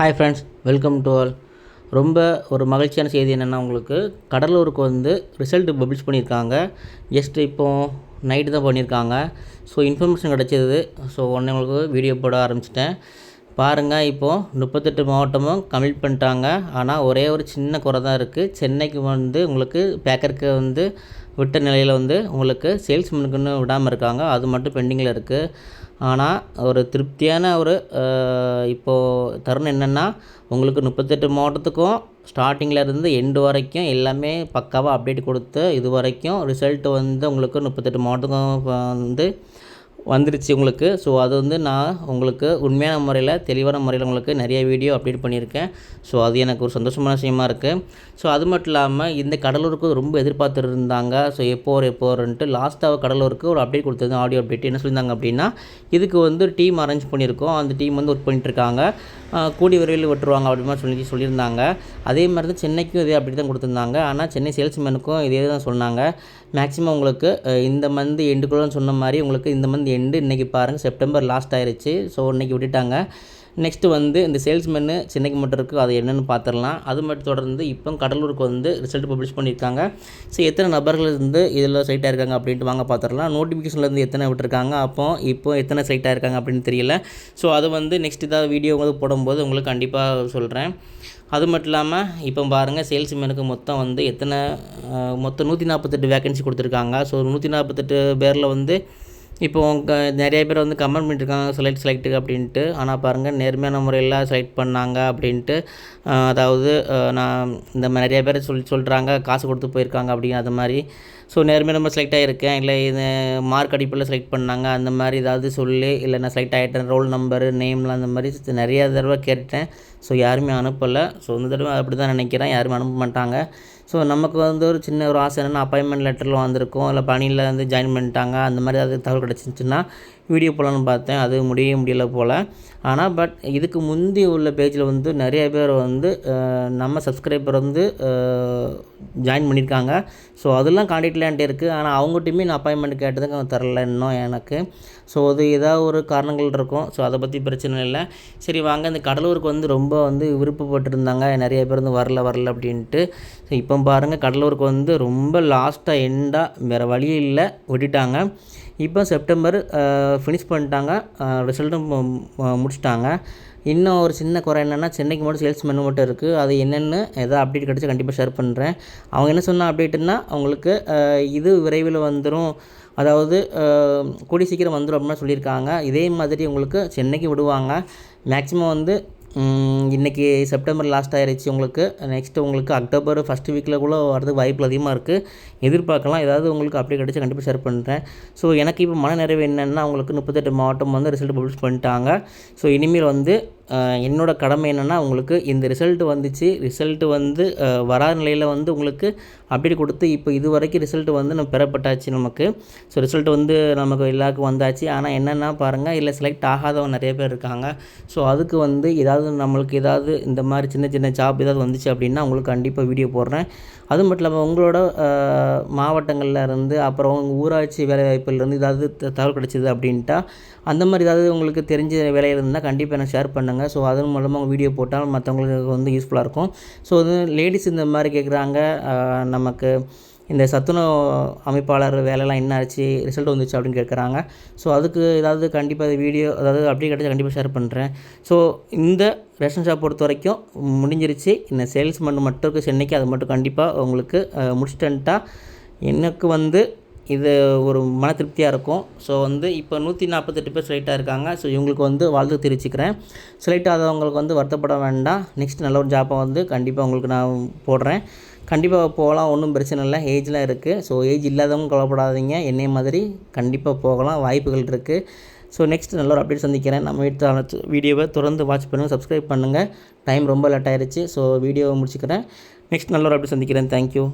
Hi friends welcome to all ரொம்ப ஒரு மகிழ்ச்சியான செய்தி என்னென்னா உங்களுக்கு கடலூருக்கு வந்து ரிசல்ட் பப்ளிஷ் பண்ணியிருக்காங்க. ஜஸ்ட் இப்போது நைட்டு தான் பண்ணியிருக்காங்க. ஸோ இன்ஃபர்மேஷன் கிடச்சிது. ஸோ உடனே உங்களுக்கு வீடியோ போட ஆரம்பிச்சிட்டேன். பாருங்கள் இப்போது முப்பத்தெட்டு மாவட்டமும் கம்ப்ளீட் பண்ணிட்டாங்க. ஆனால் ஒரே ஒரு சின்ன குறை தான் இருக்குது சென்னைக்கு வந்து உங்களுக்கு பேக்கருக்கு வந்து விட்ட நிலையில் வந்து உங்களுக்கு சேல்ஸ்மேனுக்குன்னு விடாமல் இருக்காங்க. அது மட்டும் பெண்டிங்கில் இருக்குது ஆனால் ஒரு திருப்தியான ஒரு இப்போது தருணம் என்னென்னா உங்களுக்கு முப்பத்தெட்டு மாவட்டத்துக்கும் ஸ்டார்டிங்கில் இருந்து எண்டு வரைக்கும் எல்லாமே பக்காவாக அப்டேட் கொடுத்து இது வரைக்கும் ரிசல்ட்டு வந்து உங்களுக்கு முப்பத்தெட்டு மாவட்டத்துக்கும் வந்து வந்துருச்சு உங்களுக்கு. ஸோ அது வந்து நான் உங்களுக்கு உண்மையான முறையில் தெளிவான முறையில் உங்களுக்கு நிறைய வீடியோ அப்டேட் பண்ணியிருக்கேன். ஸோ அது எனக்கு ஒரு சந்தோஷமான விஷயமா இருக்குது ஸோ அது மட்டும் இல்லாமல் இந்த கடலூருக்கு ரொம்ப எதிர்பார்த்துட்டு இருந்தாங்க ஸோ எப்போ ஒரு எப்போருன்ட்டு லாஸ்ட்டாக கடலூருக்கு ஒரு அப்டேட் கொடுத்தது ஆடியோ அப்டேட் என்ன சொல்லியிருந்தாங்க அப்படின்னா இதுக்கு வந்து டீம் அரேஞ்ச் பண்ணியிருக்கோம். அந்த டீம் வந்து ஒர்க் பண்ணிட்டுருக்காங்க கூடி விரைவில் விட்டுருவாங்க அப்படிமா சொல்லி சொல்லியிருந்தாங்க. அதே மாதிரி தான் சென்னைக்கும் இதே அப்படி தான் கொடுத்துருந்தாங்க. ஆனால் சென்னை சேல்ஸ்மேனுக்கும் இதே தான் சொன்னாங்க. மேக்ஸிமம் உங்களுக்கு இந்த மந்த் எண்டுக்குள்ளன்னு சொன்ன மாதிரி உங்களுக்கு இந்த மந்த் எண்டு இன்றைக்கி பாருங்கள் செப்டம்பர் லாஸ்ட் ஆயிடுச்சு ஸோ இன்றைக்கி விட்டுட்டாங்க. நெக்ஸ்ட்டு வந்து இந்த சேல்ஸ்மேனு சென்னைக்கு மட்டும் இருக்குது அது என்னென்னு பார்த்துடலாம் அது மட்டும் தொடர்ந்து இப்போ கடலூருக்கு வந்து ரிசல்ட் பப்ளிஷ் பண்ணியிருக்காங்க. ஸோ எத்தனை நபர்கள் இருந்து இதில் சைட்டாக இருக்காங்க அப்படின்ட்டு வாங்க பார்த்துடலாம் நோட்டிஃபிகேஷன்லேருந்து எத்தனை விட்டுருக்காங்க அப்போ இப்போ எத்தனை சைட்டாக இருக்காங்க அப்படின்னு தெரியல. ஸோ அது வந்து நெக்ஸ்ட் ஏதாவது வீடியோ வந்து போடும்போது உங்களுக்கு கண்டிப்பாக சொல்கிறேன் அது மட்டும் இல்லாமல் இப்போ பாருங்கள் சேல்ஸ்மேனுக்கு மொத்தம் வந்து எத்தனை மொத்தம் நூற்றி நாற்பத்தெட்டு வேக்கன்சி கொடுத்துருக்காங்க. ஸோ நூற்றி நாற்பத்தெட்டு பேரில் வந்து இப்போ நிறைய பேர் வந்து கமெண்ட் பண்ணிட்டுருக்காங்க செலக்ட் செலக்ட்டு அப்படின்ட்டு. ஆனால் பாருங்கள் நேர்மையான முறையில் செலக்ட் பண்ணாங்க அப்படின்ட்டு. அதாவது நான் இந்த மாதிரி நிறைய பேர் சொல்லி சொல்கிறாங்க காசு கொடுத்து போயிருக்காங்க அப்படின்னு அது மாதிரி. ஸோ நேர்மையாக நம்ம செலக்ட் ஆகியிருக்கேன் இல்லை இது மார்க் அடிப்பில் செலக்ட் பண்ணாங்க. அந்த மாதிரி ஏதாவது சொல்லி இல்லை நான் செலக்ட் ஆகிட்டேன் ரோல் நம்பரு நேம்லாம் அந்த மாதிரி நிறையா தடவை கேட்டேன். ஸோ யாருமே அனுப்பலை. ஸோ இந்த தடவை அப்படி தான் நினைக்கிறேன். யாருமே அனுப்ப மாட்டாங்க. ஸோ நமக்கு வந்து ஒரு சின்ன ஒரு ஆசை என்னென்னா அப்பாயின்மெண்ட் லெட்டரில் வந்திருக்கும். இல்லை பணியில் வந்து ஜாயின் பண்ணிட்டாங்க. அந்த மாதிரி ஏதாவது தகவல் கிடச்சிச்சின்னா வீடியோ போடலான்னு பார்த்தேன். அது முடிய முடியல போல். ஆனால் பட் இதுக்கு முந்தி உள்ள பேஜில் வந்து நிறைய பேர் வந்து நம்ம சப்ஸ்கிரைபர் வந்து ஜாயின் பண்ணியிருக்காங்க. ஸோ அதெல்லாம் கான்டாக்டில் என்கிட்ட இருக்குது ஆனால் அவங்ககிட்டயுமே நான் அப்பாயின்மெண்ட் கேட்டதுக்கு தரல இன்னும் எனக்கு. ஸோ அது ஏதாவது ஒரு காரணங்கள் இருக்கும். ஸோ அதை பற்றி பிரச்சனை இல்லை. சரி வாங்க. இந்த கடலூருக்கு வந்து ரொம்ப வந்து விருப்பப்பட்டிருந்தாங்க. நிறைய பேர் வந்து வரல வரல அப்படின்ட்டு. ஸோ இப்போ பாருங்கள் கடலூருக்கு வந்து ரொம்ப லாஸ்ட்டாக எண்டாக வேறு வழி இல்லை. விட்டுட்டாங்க. இப்போ செப்டம்பர் ஃபினிஷ் பண்ணிட்டாங்க. ரிசல்ட்டும் முடிச்சிட்டாங்க. இன்னும் ஒரு சின்ன குறை என்னென்னா சென்னைக்கு மட்டும் சேல்ஸ் மெனு மட்டும் இருக்குது அது என்னென்னு எதாவது அப்டேட் கிடச்சி கண்டிப்பாக ஷேர் பண்ணுறேன் அவங்க என்ன சொன்ன அப்டேட்டுன்னா அவங்களுக்கு இது விரைவில் வந்துடும் அதாவது கூடி சீக்கிரம் வந்துடும் அப்படின்னு சொல்லியிருக்காங்க. இதே மாதிரி உங்களுக்கு சென்னைக்கு விடுவாங்க. மேக்ஸிமம் வந்து இன்றைக்கி செப்டம்பர் லாஸ்ட் ஆயிடுச்சு உங்களுக்கு. நெக்ஸ்ட்டு உங்களுக்கு அக்டோபர் ஃபஸ்ட் வீக்கில் கூட வரதுக்கு வாய்ப்பு அதிகமாக இருக்குது எதிர்பார்க்கலாம். ஏதாவது உங்களுக்கு அப்படி கிடச்சி கண்டிப்பாக ஷேர் பண்ணுறேன் ஸோ எனக்கு இப்போ மன நிறைவு என்னென்னா உங்களுக்கு முப்பத்தெட்டு மாவட்டம் வந்து ரிசல்ட் பப்ளிஷ் பண்ணிட்டாங்க. ஸோ இனிமேல் வந்து என்னோடய கடமை என்னென்னா உங்களுக்கு இந்த ரிசல்ட் வந்துச்சு ரிசல்ட்டு வந்து வராத நிலையில் வந்து உங்களுக்கு அப்டேட் கொடுத்து இப்போ இது வரைக்கும் ரிசல்ட்டு வந்து நம்ம பெறப்பட்டாச்சு நமக்கு. ஸோ ரிசல்ட் வந்து நமக்கு எல்லாருக்கும் வந்தாச்சு. ஆனால் என்னென்னா பாருங்கள் இல்லை செலக்ட் ஆகாதவங்க நிறைய பேர் இருக்காங்க. ஸோ அதுக்கு வந்து ஏதாவது நம்மளுக்கு ஏதாவது இந்த மாதிரி சின்ன சின்ன ஜாப் ஏதாவது வந்துச்சு அப்படின்னா உங்களுக்கு கண்டிப்பாக வீடியோ போடுறேன். அது மட்டும் இல்லாமல் உங்களோட மாவட்டங்களில் இருந்து அப்புறம் உங்கள் ஊராட்சி வேலைவாய்ப்புலேருந்து ஏதாவது தகவல் கிடச்சிது அப்படின்ட்டா அந்த மாதிரி ஏதாவது உங்களுக்கு தெரிஞ்ச வேலையில் இருந்தால் கண்டிப்பாக எனக்கு ஷேர் பண்ணுங்கள் ஸோ அதன் மூலமாக அவங்க வீடியோ போட்டால் மற்றவங்களுக்கு வந்து யூஸ்ஃபுல்லாக இருக்கும். ஸோ அது லேடிஸ் இந்த மாதிரி கேட்குறாங்க. நமக்கு இந்த சத்துணவு அமைப்பாளர் வேலைலாம் என்ன ஆச்சு ரிசல்ட் வந்துச்சு அப்படின்னு கேட்குறாங்க. ஸோ அதுக்கு ஏதாவது கண்டிப்பாக வீடியோ அதாவது அப்படியே கிடச்சா கண்டிப்பாக ஷேர் பண்ணுறேன் ஸோ இந்த ரேஷன் ஷாப் பொறுத்த வரைக்கும் முடிஞ்சிருச்சு. இந்த சேல்ஸ் மட்டும் மட்டும் இருக்குது சென்னைக்கு அது மட்டும் கண்டிப்பாக உங்களுக்கு முடிச்சிட்டன்ட்டாக எனக்கு வந்து இது ஒரு மன திருப்தியாக இருக்கும். ஸோ வந்து இப்போ நூற்றி நாற்பத்தெட்டு பேர் செலக்ட் ஆகிருக்காங்க ஸோ இவங்களுக்கு வந்து வாழ்த்து தெரிவிச்சுக்கிறேன். செலக்ட் ஆகாதவங்களுக்கு வந்து வருத்தப்பட வேண்டாம். நெக்ஸ்ட் நல்ல ஒரு ஜாப்பை வந்து கண்டிப்பாக உங்களுக்கு நான் போடுறேன். கண்டிப்பாக போகலாம். ஒன்றும் பிரச்சனை இல்லை. ஏஜ்லாம் இருக்குது ஸோ ஏஜ் இல்லாதவங்க கவலைப்படாதீங்க. என்னை மாதிரி கண்டிப்பாக போகலாம். வாய்ப்புகள் இருக்குது ஸோ நெக்ஸ்ட் நல்ல ஒரு அப்டேட் சந்திக்கிறேன். நம்ம எடுத்து வீடியோவை தொடர்ந்து வாட்ச் பண்ணுங்கள் சப்ஸ்கிரைப் பண்ணுங்கள் டைம் ரொம்ப லேட் ஆயிடுச்சு ஸோ வீடியோவை முடிச்சுக்கிறேன். நெக்ஸ்ட் நல்ல ஒரு அப்டேட் சந்திக்கிறேன். தேங்க்யூ